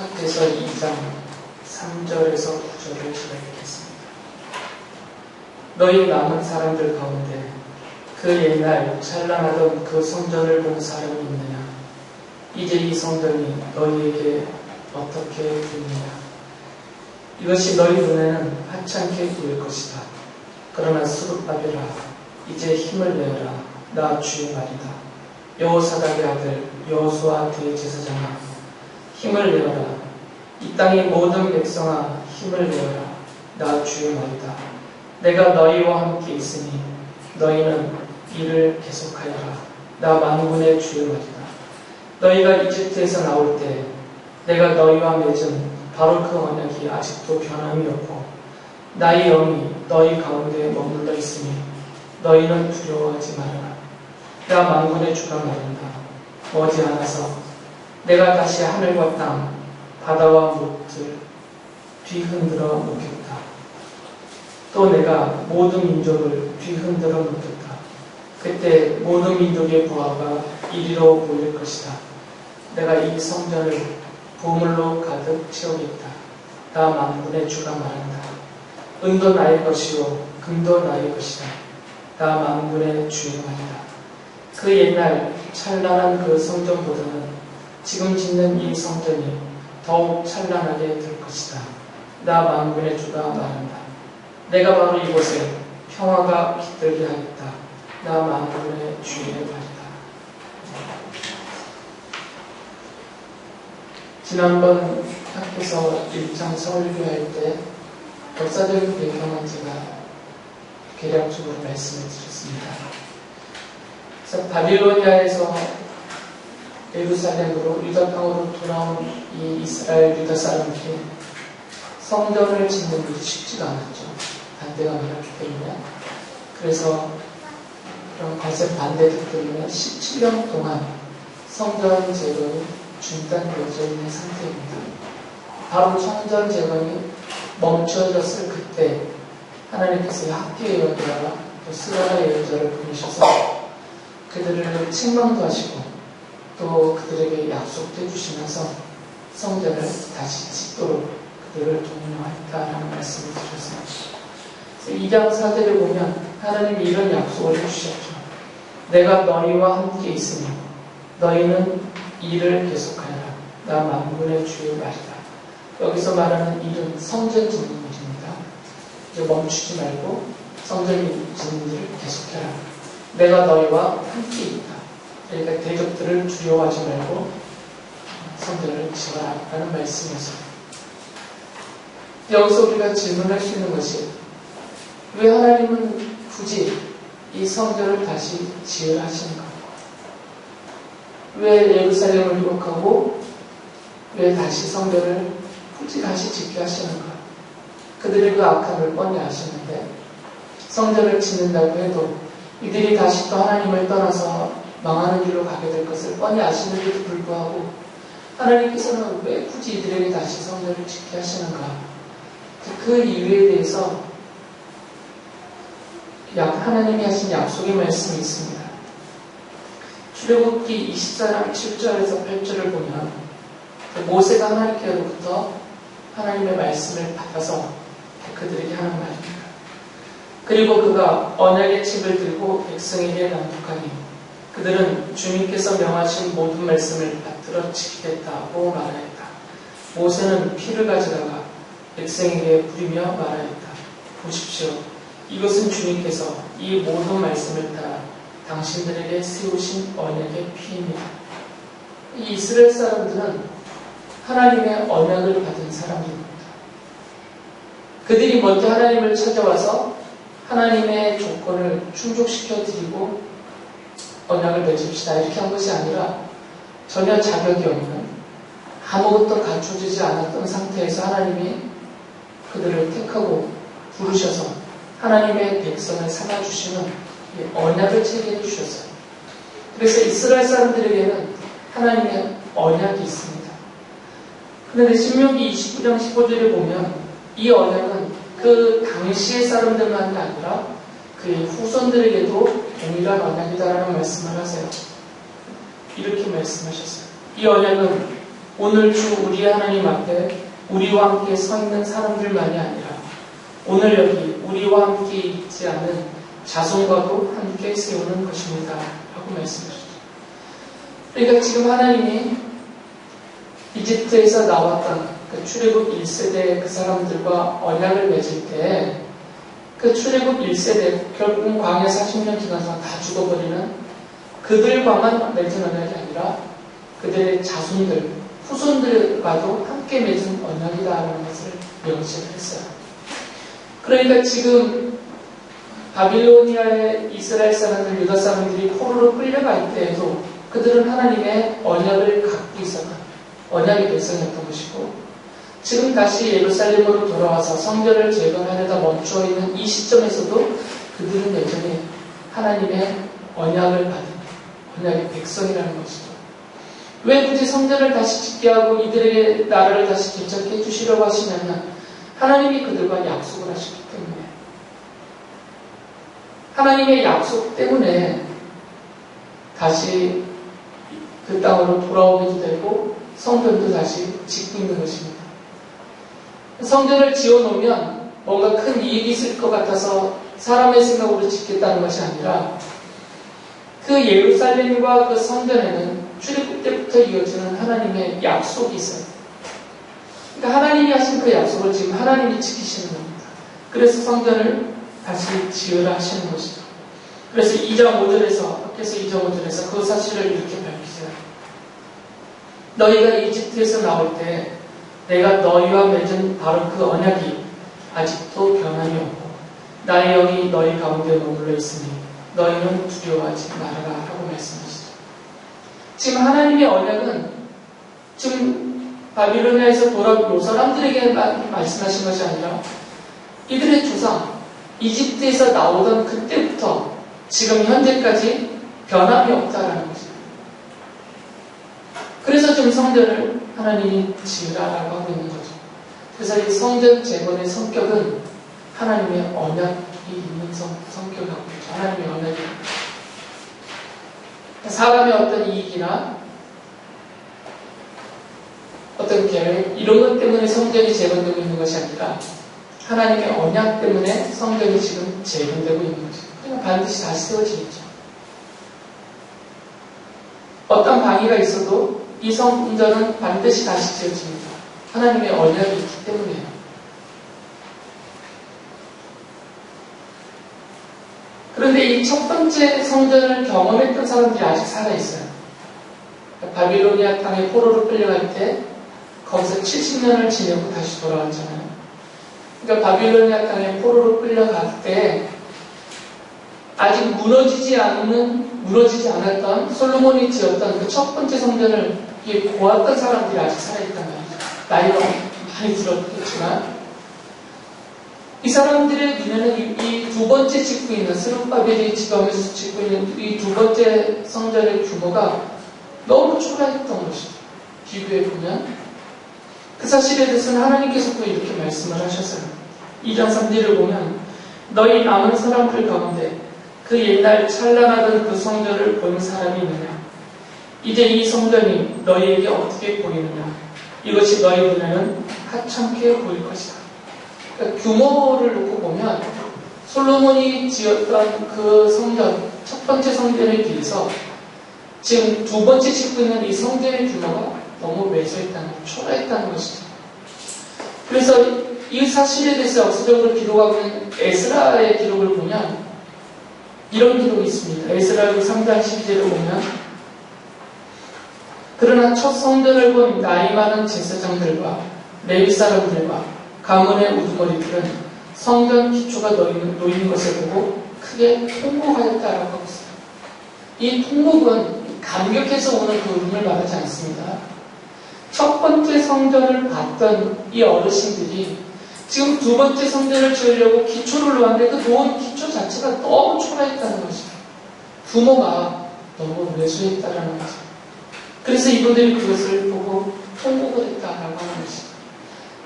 학교에서 2장 3절에서 9절을 시작했습니다. 너희 남은 사람들 가운데 그 옛날 찬란하던 그 성전을 본 사람이 있느냐? 이제 이 성전이 너희에게 어떻게 보이느냐? 이것이 너희 눈에는 하찮게 보일 것이다. 그러나 수르바벨아 이제 힘을 내어라. 나 주의 말이다. 여호사닥의 아들 여호수아 대제사장아 힘을 내어라. 이 땅의 모든 백성아 힘을 내어라. 나 주의 말이다. 내가 너희와 함께 있으니 너희는 일을 계속하여라. 나 만군의 주의 말이다. 너희가 이집트에서 나올 때 내가 너희와 맺은 바로 그 언약이 아직도 변함이 없고 나의 영이 너희 가운데 머물러 있으니 너희는 두려워하지 말아라. 나 만군의 주가 말한다. 머지않아서 내가 다시 하늘과 땅, 바다와 물을 뒤흔들어 놓겠다. 또 내가 모든 민족을 뒤흔들어 놓겠다. 그때 모든 민족의 부하가 이리로 모일 것이다. 내가 이 성전을 보물로 가득 채우겠다. 나 만군의 주가 말한다. 은도 나의 것이요 금도 나의 것이다. 나 만군의 주의 말이다. 그 옛날 찬란한 그 성전보다는 지금 짓는 이 성전이 더욱 찬란하게 될 것이다. 나 만군의 주가 말한다. 내가 바로 이곳에 평화가 깃들게 하겠다. 나 만군의 주의 말이다. 지난번 학교에서 1장 설교할 때 역사적인 배경은 제가 개략적으로 말씀을 드렸습니다. 그래서 바빌로니아에서 예루살렘으로 유다 땅으로 돌아온 이 이스라엘 유다 사람들이 성전을 짓는 일이 쉽지가 않았죠. 반대가 많았기 때문에. 그래서 그런 거센 반대들 때문에 17년 동안 성전 재건이 중단되어져 있는 상태입니다. 바로 성전 재건이 멈춰졌을 그때 하나님께서 학교의 여자와 또 스가라의 여자를 보내셔서 그들을 책망도 하시고 또 그들에게 약속도 해주시면서 성전을 다시 짓도록 그들을 독려하겠다라는 말씀을 드렸습니다. 2장 4절을 보면 하나님이 이런 약속을 해주셨죠. 내가 너희와 함께 있으니 너희는 일을 계속하여라. 나 만군의 주의 말이다. 여기서 말하는 일은 성전 짓는 일입니다. 이제 멈추지 말고 성전 짓는 일을 계속해라. 내가 너희와 함께 있다. 그러니까 대적들을 두려워하지 말고 성전을 지어라. 라는 말씀이었습니다. 여기서 우리가 질문할 수 있는 것이 왜 하나님은 굳이 이 성전을 다시 지으라 하시는가? 왜 예루살렘을 회복하고 왜 다시 성전을 굳이 다시 짓게 하시는가? 그들의 그 악함을 뻔히 아시는데 성전을 짓는다고 해도 이들이 다시 또 하나님을 떠나서 망하는 길로 가게 될 것을 뻔히 아시는데도 불구하고 하나님께서는 왜 굳이 이들에게 다시 성전을 짓게 하시는가? 그 이유에 대해서 하나님이 하신 약속의 말씀이 있습니다. 출애굽기 24장 7절에서 8절을 보면 모세가 하나님께로부터 하나님의 말씀을 받아서 그들에게 하는 말입니다. 그리고 그가 언약의 칩을 들고 백성에게 낭독하니 그들은 주님께서 명하신 모든 말씀을 받들어 지키겠다고 말하였다. 모세는 피를 가져다가 백성에게 부리며 말하였다. 보십시오. 이것은 주님께서 이 모든 말씀을 따라 당신들에게 세우신 언약의 피입니다. 이 이스라엘 사람들은 하나님의 언약을 받은 사람들입니다. 그들이 먼저 하나님을 찾아와서 하나님의 조건을 충족시켜 드리고 언약을 맺읍시다 이렇게 한 것이 아니라 전혀 자격이 없는 아무것도 갖춰지지 않았던 상태에서 하나님이 그들을 택하고 부르셔서 하나님의 백성을 삼아주시는 언약을 체계해 주셨어요. 그래서 이스라엘 사람들에게는 하나님의 언약이 있습니다. 그런데 신명기 29장 15절에 보면 이 언약은 그 당시의 사람들만이 아니라 그의 후손들에게도 동일한 언약이다라는 말씀을 하세요. 이렇게 말씀하셨어요. 이 언약은 오늘 주 우리 하나님 앞에 우리와 함께 서 있는 사람들만이 아니라 오늘 여기 우리와 함께 있지 않은 자손과도 함께 세우는 것입니다. 라고 말씀하셨죠. 그러니까 지금 하나님이 이집트에서 나왔던 그 출애굽 1세대 그 사람들과 언약을 맺을 때 그 출애굽 1세대 결국은 광야 40년 기간 동안 다 죽어버리는 그들과만 맺은 언약이 아니라 그들의 자손들, 후손들과도 함께 맺은 언약이다라는 것을 명시를 했어요. 그러니까 지금 바빌로니아의 이스라엘 사람들, 유다 사람들이 포로로 끌려갈 때에도 그들은 하나님의 언약을 갖고 있었던 언약의 백성이었던 것이고 지금 다시 예루살렘으로 돌아와서 성전을 재건하려다 멈추어 있는 이 시점에서도 그들은 여전히 하나님의 언약을 받은 언약의 백성이라는 것이죠. 왜 굳이 성전을 다시 짓게 하고 이들에게 나라를 다시 개척해 주시려고 하시냐면 하나님이 그들과 약속을 하셨기 때문에 하나님의 약속 때문에 다시 그 땅으로 돌아오게도 되고 성전도 다시 짓고 있는 것입니다. 성전을 지어놓으면 뭔가 큰 이익이 있을 것 같아서 사람의 생각으로 짓겠다는 것이 아니라 그 예루살렘과 그 성전에는 출애굽 때부터 이어지는 하나님의 약속이 있어요. 그러니까 하나님이 하신 그 약속을 지금 하나님이 지키시는 겁니다. 그래서 성전을 다시 지으라 하시는 것이죠. 그래서 2장 5절에서 밖에서 2장 5절에서 그 사실을 이렇게 밝히세요. 너희가 이집트에서 나올 때 내가 너희와 맺은 바로 그 언약이 아직도 변함이 없고 나의 영이 너희 가운데 머물러 있으니 너희는 두려워하지 말아라 하고 말씀하시죠. 지금 하나님의 언약은 지금 바빌로니아에서 돌아온 요 사람들에게 말씀하신 것이 아니라 이들의 조상 이집트에서 나오던 그때부터 지금 현재까지 변함이 없다라는 것입 성전을 하나님이 지으라라고 하고 있는 거죠. 그래서 이 성전 재건의 성격은 하나님의 언약이 있는 성, 성격이라고 있죠. 하나님의 언약이. 사람의 어떤 이익이나 어떤 계획, 이런 것 때문에 성전이 재건되고 있는 것이 아니라 하나님의 언약 때문에 성전이 지금 재건되고 있는 거죠. 그러면 반드시 다시 세워지겠죠. 어떤 방해가 있어도 이 성전은 반드시 다시 지어집니다. 하나님의 언약이 있기 때문에요. 그런데 이 첫 번째 성전을 경험했던 사람들이 아직 살아있어요. 바빌로니아 땅에 포로로 끌려갈 때 거기서 70년을 지내고 다시 돌아왔잖아요. 그러니까 바빌로니아 땅에 포로로 끌려갈 때 아직 무너지지 않는 무너지지 않았던 솔로몬이 지었던 그 첫 번째 성전을 보았던 사람들이 아직 말이죠. 나이가 많이 들었겠지만 이 사람들의 눈에는 이 두 번째 짓고 있는 스룹바벨이 지방에서 짓고 있는 이 두 번째 성전의 규모가 너무 초라했던 것이죠. 비교해 보면 그 사실에 대해서는 하나님께서 또 이렇게 말씀을 하셨어요. 2장 3절을 보면 너희 남은 사람들 가운데 그 옛날 찬란하던 그 성전을 본 사람이 있느냐? 이제 이 성전이 너희에게 어떻게 보이느냐? 이것이 너희 눈에는 하찮게 보일 것이다. 그러니까 규모를 놓고 보면 솔로몬이 지었던 그 성전, 첫 번째 성전에 비해서 지금 두 번째 짓고 있는 이 성전의 규모가 너무 매서했다는, 초라했다는 것이죠. 그래서 이 사실에 대해서 역사적으로 기록하고 있는 에스라의 기록을 보면 이런 기록이 있습니다. 에스라의 3장 12절을 보면 그러나 첫 성전을 본 나이 많은 제사장들과 레위 사람들과 가문의 우두머리들은 성전 기초가 놓이는, 놓이는 것을 보고 크게 통곡하였다라고 하고 있어요. 이 통곡은 감격해서 오는 그 울음을 말하지 않습니다. 첫 번째 성전을 봤던 이 어르신들이 지금 두 번째 성전을 지으려고 기초를 놓았는데 그 놓은 기초 자체가 너무 초라했다는 것이죠. 부모가 너무 왜소했다라는 거죠. 그래서 이분들이 그것을 보고 통곡을 했다라고 하는 것이죠.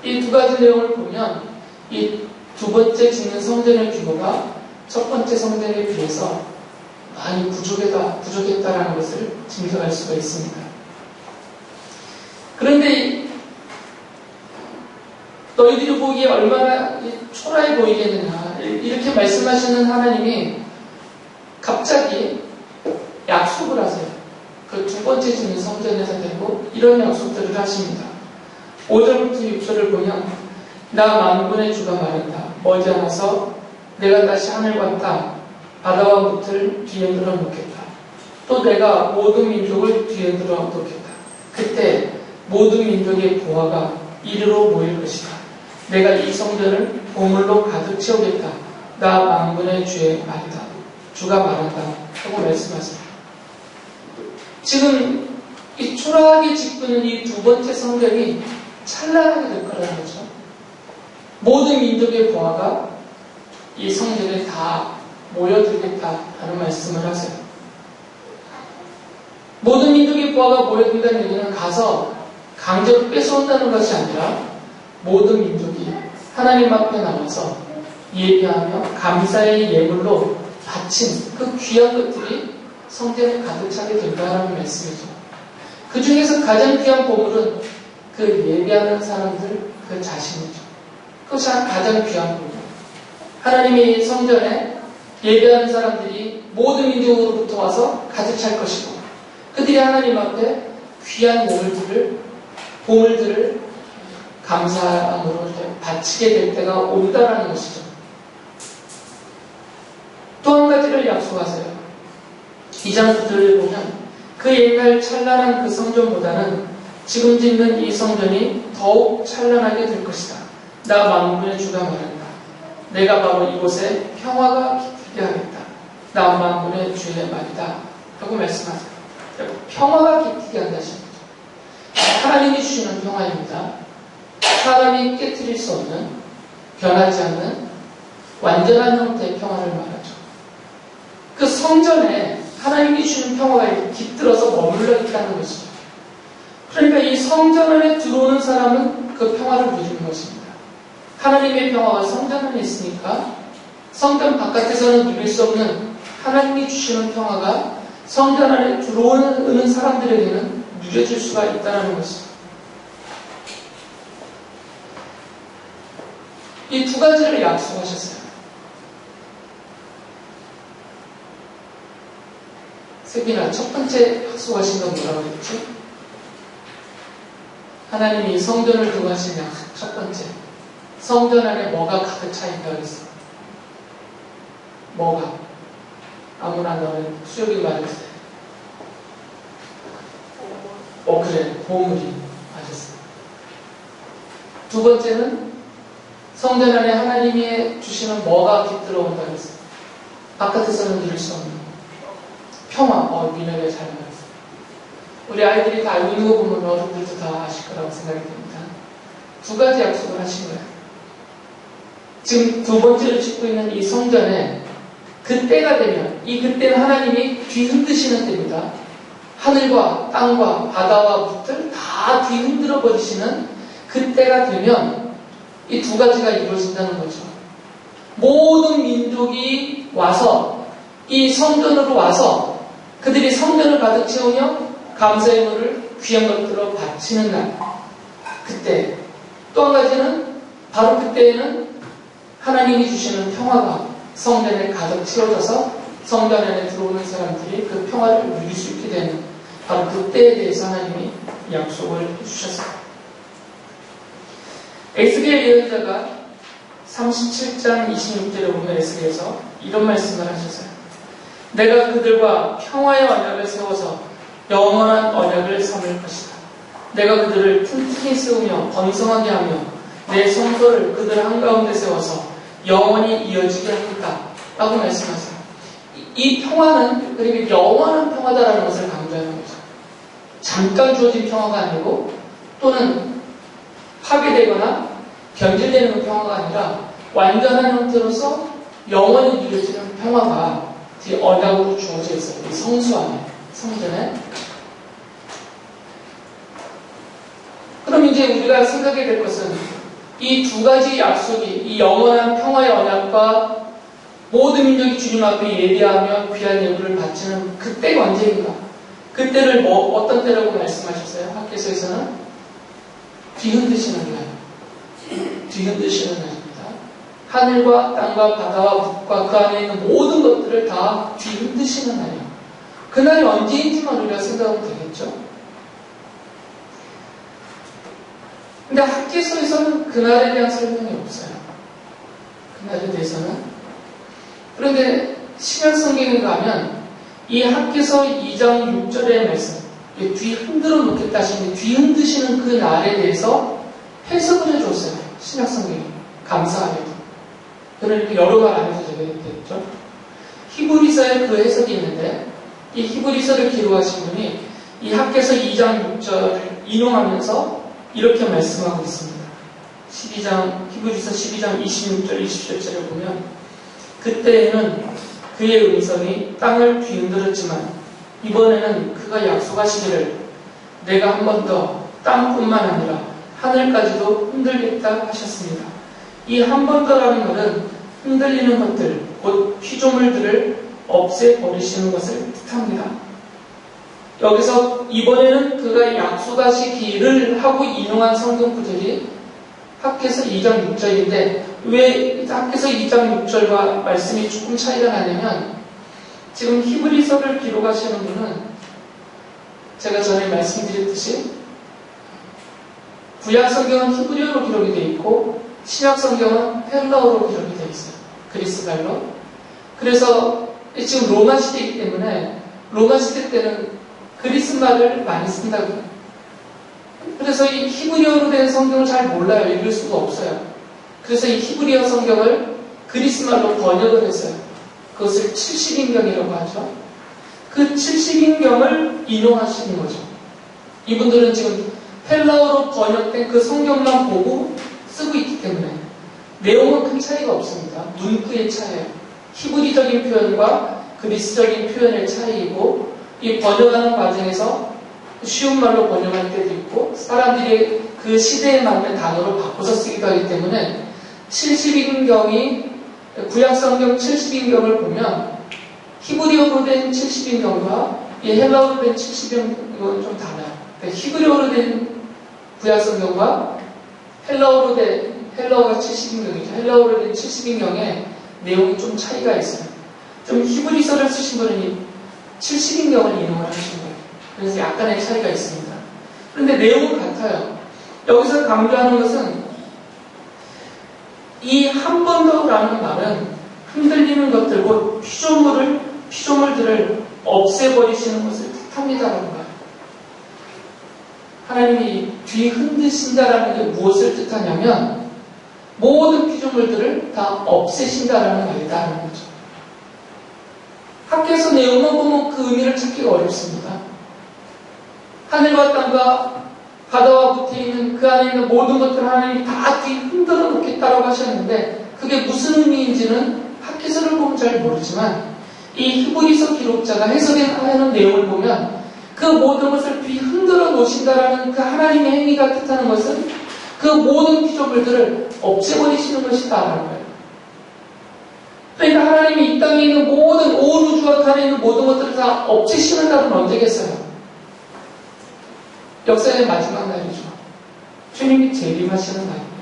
이두 가지 내용을 보면 이 두 번째 짓는 성전의 규모가 첫 번째 성전에 비해서 많이 부족했다, 부족했다라는 것을 증명할 수가 있습니다. 그런데 너희들이 보기에 얼마나 초라해 보이겠느냐 이렇게 말씀하시는 하나님이 갑자기 약속을 하세요. 그 두 번째 주는 성전에서 되고 이런 약속들을 하십니다. 5절부터 6절을 보면 나 만군의 주가 말한다. 머지않아서 내가 다시 하늘과 땅, 바다와 묻을 뒤에 늘어놓겠다. 또 내가 모든 민족을 뒤에 늘어놓겠다. 그때 모든 민족의 보화가 이리로 모일 것이다. 내가 이 성전을 보물로 가득 채우겠다. 나 만군의 주의 말이다. 주가 말한다. 하고 말씀하세요. 지금 이 초라하게 짓고는 이두 번째 성전이 찬란하게 될 거라는 거죠. 모든 민족의 보화가 이 성전에 다 모여들겠다라는 말씀을 하세요. 모든 민족의 보화가 모여든다는 얘기는 가서 강제로 뺏어온다는 것이 아니라 모든 민족이 하나님 앞에 나와서 예배하며 감사의 예물로 바친 그 귀한 것들이 성전에 가득 차게 된다는 말씀이죠. 그 중에서 가장 귀한 보물은 그 예배하는 사람들 그 자신이죠. 그것이 가장 귀한 보물. 하나님의 성전에 예배하는 사람들이 모든 민족으로부터 와서 가득 찰 것이고 그들이 하나님 앞에 귀한 보물들을 보물들을 감사함으로 바치게 될 때가 온다라는 것이죠. 또 한 가지를 약속하세요. 2장 9절을 보면 그 옛날 찬란한 그 성전보다는 지금 짓는 이 성전이 더욱 찬란하게 될 것이다. 나 만군의 주가 말한다. 내가 바로 이곳에 평화가 깃들게 하겠다. 나 만군의 주의 말이다. 라고 말씀하세요. 평화가 깃들게 한다는 거죠. 하나님이 주시는 평화입니다. 사람이 깨뜨릴 수 없는, 변하지 않는 완전한 형태의 평화를 말하죠. 그 성전에 하나님이 주는 평화가 깃들어서 머물러 있다는 것이죠. 그러니까 이 성전 안에 들어오는 사람은 그 평화를 누리는 것입니다. 하나님의 평화가 성전 안에 있으니까 성전 바깥에서는 누릴 수 없는 하나님이 주시는 평화가 성전 안에 들어오는 사람들에게는 누려질 수가 있다는 것이죠. 이두 가지를 약속하셨어요. 세빈아, 첫 번째 약속하신 건 뭐라고 했지? 하나님이 성전을 두고 하신 약속 첫 번째. 성전 안에 뭐가 가득 차 있다 그랬어? 뭐가? 아무나 너는 수혁이 말했어. 어, 그래. 보물이. 맞았어. 두 번째는 성전 안에 하나님이 주시는 뭐가 깃들어 온다 그랬어. 바깥에서는 누릴 수 없는 평화. 잘 말했어. 우리 아이들이 다 알고 있는 거 보면 어른들도 다 아실 거라고 생각이 됩니다. 두 가지 약속을 하신 거예요. 지금 두 번째로 짓고 있는 이 성전에 그때가 되면 이 그때는 하나님이 뒤흔드시는 때입니다. 하늘과 땅과 바다와 붓들 다 뒤흔들어 버리시는 그때가 되면 이 두 가지가 이루어진다는 거죠. 모든 민족이 와서 이 성전으로 와서 그들이 성전을 가득 채우며 감사의 물을 귀한 것들로 바치는 날. 그때. 또 한 가지는 바로 그때에는 하나님이 주시는 평화가 성전에 가득 채워져서 성전 안에 들어오는 사람들이 그 평화를 누릴 수 있게 되는 바로 그때에 대해서 하나님이 약속을 해주셨어요. 에스겔 예언자가 37장 26절에 보면 에스겔에서 이런 말씀을 하셨어요. 내가 그들과 평화의 언약을 세워서 영원한 언약을 삼을 것이다. 내가 그들을 튼튼히 세우며 번성하게 하며 내 성소를 그들 한가운데 세워서 영원히 이어지게 하겠다. 라고 말씀하세요. 이 평화는 그러니까 영원한 평화다라는 것을 강조하는 거죠. 잠깐 주어진 평화가 아니고 또는 파괴되거나 변질되는 평화가 아니라 완전한 형태로서 영원히 이루어지는 평화가 이 언약으로 주어져 있어요. 이 성수 안에, 성전에. 그럼 이제 우리가 생각해야 될 것은 이 두 가지 약속이 이 영원한 평화의 언약과 모든 민족이 주님 앞에 예비하며 귀한 예물을 바치는 그때가 언제인가? 그때를 뭐 어떤 때라고 말씀하셨어요? 학계서에서는 뒤흔드시는 날. 뒤흔드시는 날입니다. 하늘과 땅과 바다와 북과 그 안에 있는 모든 것들을 다 뒤흔드시는 날이에요. 그날이 언제인지만 우리가 생각하면 되겠죠? 근데 학계서에서는 그날에 대한 설명이 없어요. 그날에 대해서는. 그런데 신약성경에 가면 이 학계서 2장 6절의 말씀, 뒤 흔들어 놓겠다 하시는 뒤 흔드시는 그 날에 대해서 해석을 해줬어요. 신약성경이. 감사하게 이렇게 여러 해도 되겠죠. 히브리서에 그 해석이 있는데, 이 히브리서를 기록하신 분이 이 학계서 2장 6절을 인용하면서 이렇게 말씀하고 있습니다. 12장, 히브리서 12장 26절, 27절을 보면, 그때에는 그의 음성이 땅을 뒤흔들었지만, 이번에는 그가 약속하시기를 내가 한 번 더 땅뿐만 아니라 하늘까지도 흔들겠다 하셨습니다. 이 한번 더라는 것은 흔들리는 것들, 곧 피조물들을 없애버리시는 것을 뜻합니다. 여기서 이번에는 그가 약속하시기를 하고 인용한 성경 구절이 학계서 2장 6절인데 왜 학계서 2장 6절과 말씀이 조금 차이가 나냐면 지금 히브리서를 기록하시는 분은 제가 전에 말씀드렸듯이 구약 성경은 히브리어로 기록이 되어 있고 신약 성경은 헬라어로 기록이 되어 있어요. 그리스말로. 그래서 지금 로마 시대이기 때문에 로마 시대 때는 그리스 말을 많이 쓴다고요. 그래서 이 히브리어로 된 성경을 잘 몰라요. 읽을 수가 없어요. 그래서 이 히브리어 성경을 그리스 말로 번역을 했어요. 그것을 70인경이라고 하죠. 그 70인경을 인용하시는 거죠. 이분들은 지금 헬라어로 번역된 그 성경만 보고 쓰고 있기 때문에 내용은 큰 차이가 없습니다. 문구의 차이예요. 히브리적인 표현과 그리스적인 표현의 차이이고 이 번역하는 과정에서 쉬운 말로 번역할 때도 있고 사람들이 그 시대에 맞는 단어로 바꿔서 쓰기도 하기 때문에 70인경이 구약성경 70인경을 보면 히브리어로 된 70인경과 이 헬라어로 된 70인경은 좀 달라요. 그러니까 히브리어로 된 구약성경과 헬라어로 된 헬라어가 70인경이죠. 헬라어로 된 70인경에 내용이 좀 차이가 있어요. 좀 히브리서를 쓰신 분은 70인경을 인용을 하신 거예요. 그래서 약간의 차이가 있습니다. 그런데 내용은 같아요. 여기서 강조하는 것은 이 한 번 더라는 말은 흔들리는 것들, 곧 피조물을, 피조물들을 없애버리시는 것을 거예요. 하나님이 뒤흔드신다라는 게 무엇을 뜻하냐면 모든 피조물들을 다 없애신다라는 말이다라는 거죠. 학교에서 내용만 보면 그 의미를 찾기가 어렵습니다. 하늘과 땅과 바다와 붙어 있는 그 안에 있는 모든 것들을 하나님이 다 뒤 흔들어 놓겠다라고 하셨는데 그게 무슨 의미인지는 학교서를 보면 잘 모르지만 이 히브리서 기록자가 해석하는 내용을 보면 그 모든 것을 뒤흔들어 놓으신다라는 그 하나님의 행위가 뜻하는 것은 그 모든 피조물들을 없애버리시는 것이다라는 거예요. 그러니까 하나님이 이 땅에 있는 모든 온 우주와 그 안에 있는 모든 것들을 다 없애시는 날은 언제겠어요? 역사의 마지막 날이죠. 주님이 재림하시는 날입니다.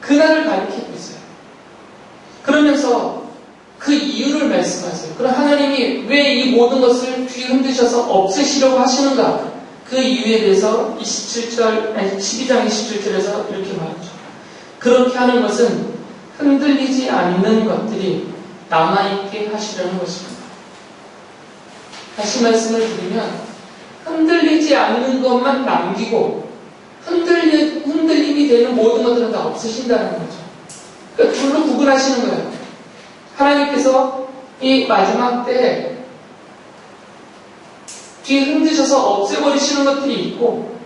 그날을 가리키고 있어요. 그러면서 그 이유를 말씀하세요. 그럼 하나님이 왜 이 모든 것을 뒤흔드셔서 없애시려고 하시는가? 그 이유에 대해서 27절, 아니 12장 27절에서 이렇게 말하죠. 그렇게 하는 것은 흔들리지 않는 것들이 남아있게 하시려는 것입니다. 다시 말씀을 드리면 흔들리지 않는 것만 남기고 흔들리, 흔들림이 되는 모든 것들은 다 없으신다는 거죠. 그러니까 둘로 구분하시는 거예요. 하나님께서 이 마지막 때에 뒤흔드셔서 없애버리시는 것들이 있고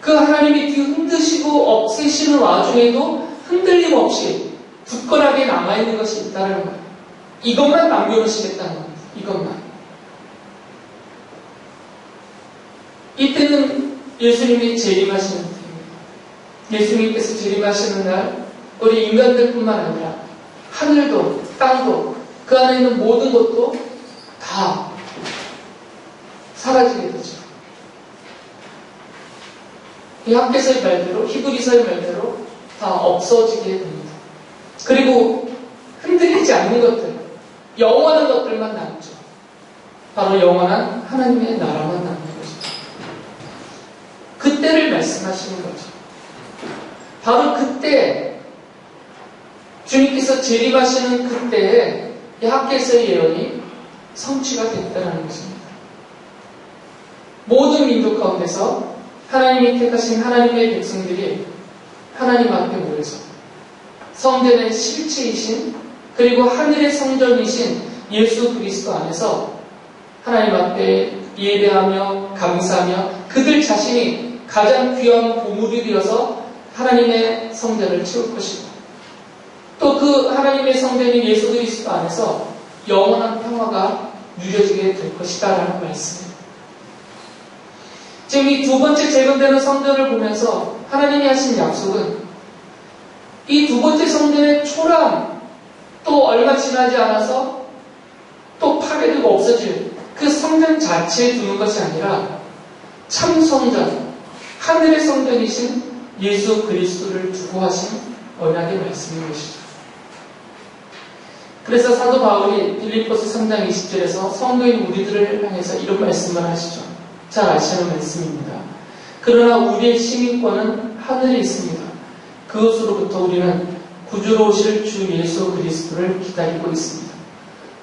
그 하나님이 뒤흔드시고 없애시는 와중에도 흔들림 없이 굳건하게 남아있는 것이 있다는 거예요. 이것만 남겨놓으시겠다는 겁니다. 이것만. 이때는 예수님이 재림하시는 때입니다. 예수님께서 재림하시는 날 우리 인간들뿐만 아니라 하늘도 땅도 그 안에 있는 모든 것도 다 사라지게 되죠. 이 학교에서의 말대로 히브리서의 말대로 다 없어지게 됩니다. 그리고 흔들리지 않는 것들, 영원한 것들만 남죠. 바로 영원한 하나님의 나라만 남는 것이죠. 그때를 말씀하시는 거죠. 바로 그때 주님께서 재림하시는 그때에 이 학교에서의 예언이 성취가 됐다는 것입니다. 모든 민족 가운데서 하나님이 택하신 하나님의 백성들이 하나님 앞에 모여서 성전의 실체이신 그리고 하늘의 성전이신 예수 그리스도 안에서 하나님 앞에 예배하며 감사하며 그들 자신이 가장 귀한 보물이 되어서 하나님의 성전을 채울 것이고 또 그 하나님의 성전인 예수 그리스도 안에서 영원한 평화가 누려지게 될 것이다라는 말씀입니다. 지금 이 두 번째 재건되는 성전을 보면서 하나님이 하신 약속은 이 두 번째 성전의 초랑 또 얼마 지나지 않아서 또 파괴되고 없어질 그 성전 자체에 두는 것이 아니라 참 성전, 하늘의 성전이신 예수 그리스도를 두고 하신 언약의 말씀인 것이죠. 그래서 사도 바울이 빌립보스 3장 20절에서 성도인 우리들을 향해서 이런 말씀을 하시죠. 잘 아시는 말씀입니다. 그러나 우리의 시민권은 하늘에 있습니다. 그것으로부터 우리는 구주로 오실 주 예수 그리스도를 기다리고 있습니다.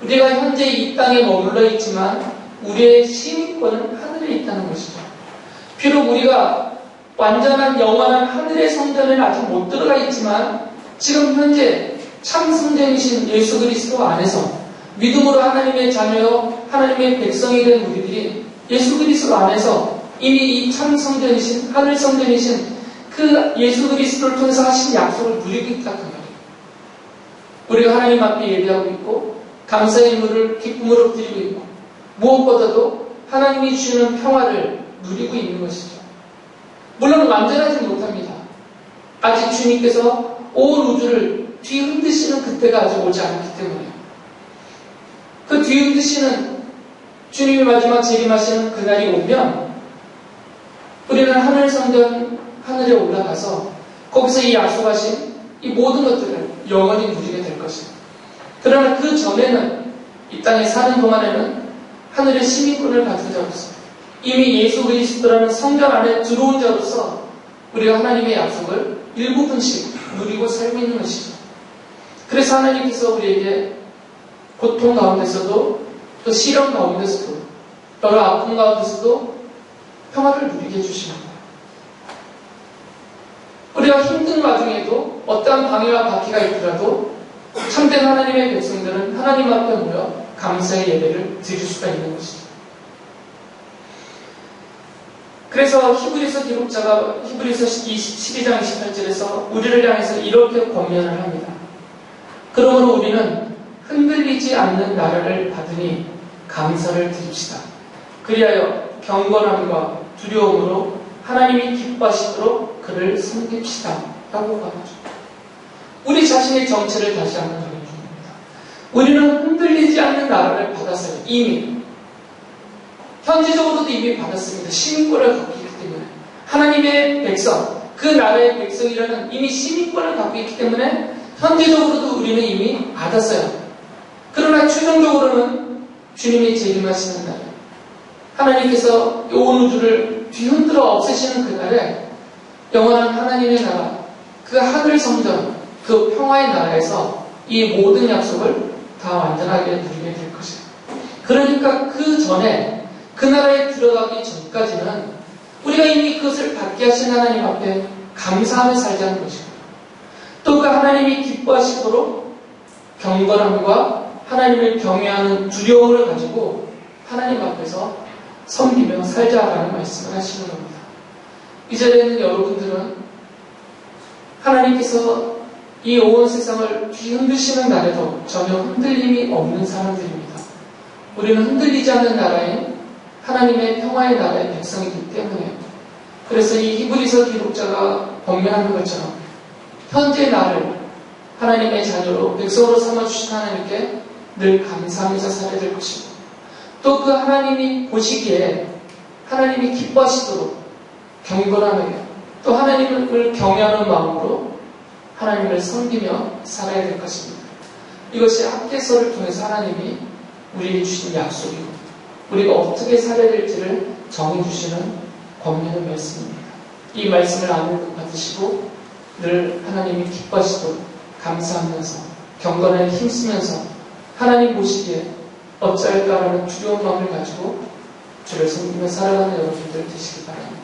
우리가 현재 이 땅에 머물러 있지만 우리의 시민권은 하늘에 있다는 것이죠. 비록 우리가 완전한 영원한 하늘의 성전에 아직 못 들어가 있지만 지금 현재 참 성전이신 예수 그리스도 안에서 믿음으로 하나님의 자녀요 하나님의 백성이 된 우리들이 예수 그리스도 안에서 이미 이 참 성전이신 하늘 성전이신 그 예수 그리스도를 통해서 하신 약속을 있다 그 말이에요. 우리가 하나님 앞에 예배하고 있고 감사의 물을 기쁨으로 드리고 있고 무엇보다도 하나님이 주시는 평화를 누리고 있는 것이죠. 물론 완전하지 못합니다. 아직 주님께서 온 우주를 뒤흔드시는 그때가 아직 오지 않았기 때문에 그 뒤흔드시는 주님이 마지막 재림하시는 그날이 오면 우리는 하늘 성전 하늘에 올라가서 거기서 이 약속하신 이 모든 것들을 영원히 누리게 될 것입니다. 그러나 그 전에는 이 땅에 사는 동안에는 하늘의 시민권을 가진 자로서 이미 예수 그리스도라는 성전 안에 들어온 자로서 우리가 하나님의 약속을 일부분씩 누리고 살고 있는 것이죠. 그래서 하나님께서 우리에게 고통 가운데서도 또 시련 가운데서도 여러 아픔 가운데서도 평화를 누리게 해주십니다. 우리가 힘든 와중에도 어떠한 방해와 바퀴가 있더라도 참된 하나님의 백성들은 하나님 앞에 모여 감사의 예배를 드릴 수가 있는 것이죠. 그래서 히브리서 기록자가 히브리서 12장 28절에서 우리를 향해서 이렇게 권면을 합니다. 그러므로 우리는 흔들리지 않는 나라를 받으니 감사를 드립시다. 그리하여 경건함과 두려움으로 하나님이 기뻐하시도록 그를 섬깁시다. 라고 말하죠. 우리 자신의 정체를 다시 한번 정해줍니다. 우리는 흔들리지 않는 나라를 받았어요. 이미. 현지적으로도 이미 받았습니다. 시민권을 갖고 있기 때문에. 하나님의 백성, 그 나라의 백성이라는 이미 시민권을 갖고 있기 때문에 현재적으로도 우리는 이미 받았어요. 그러나 최종적으로는 주님이 재림하시는 날, 하나님께서 온 우주를 뒤흔들어 없애시는 그날에 영원한 하나님의 나라, 그 하늘 성전, 그 평화의 나라에서 이 모든 약속을 다 완전하게 누리게 될 것이에요. 그러니까 그 전에 그 나라에 들어가기 전까지는 우리가 이미 그것을 받게 하신 하나님 앞에 감사하며 살자는 것이고 또 그 하나님이 기뻐하시도록 경건함과 하나님을 경외하는 두려움을 가지고 하나님 앞에서 섬기며 살자라는 말씀을 하시는 겁니다. 이 자리에는 여러분들은 하나님께서 이 온 세상을 뒤흔드시는 날에도 전혀 흔들림이 없는 사람들입니다. 우리는 흔들리지 않는 나라인 하나님의 평화의 나라의 백성이기 때문에 그래서 이 히브리서 기록자가 번명하는 것처럼 현재 나를 하나님의 자녀로 백성으로 삼아주신 하나님께 늘 감사하면서 살아야 될 것이고 또 그 하나님이 보시기에 하나님이 기뻐하시도록 경건하게 또 하나님을 경외하는 마음으로 하나님을 섬기며 살아야 될 것입니다. 이것이 학계서를 통해서 하나님이 우리에게 주신 약속이고 우리가 어떻게 살아야 될지를 정해주시는 권면의 말씀입니다. 이 말씀을 아는 받으시고 늘 하나님이 기뻐하시도록 감사하면서 경건에 힘쓰면서 하나님 보시기에 어찌할까라는 두려운 마음을 가지고 주를 섬기며 살아가는 여러분들 되시기 바랍니다.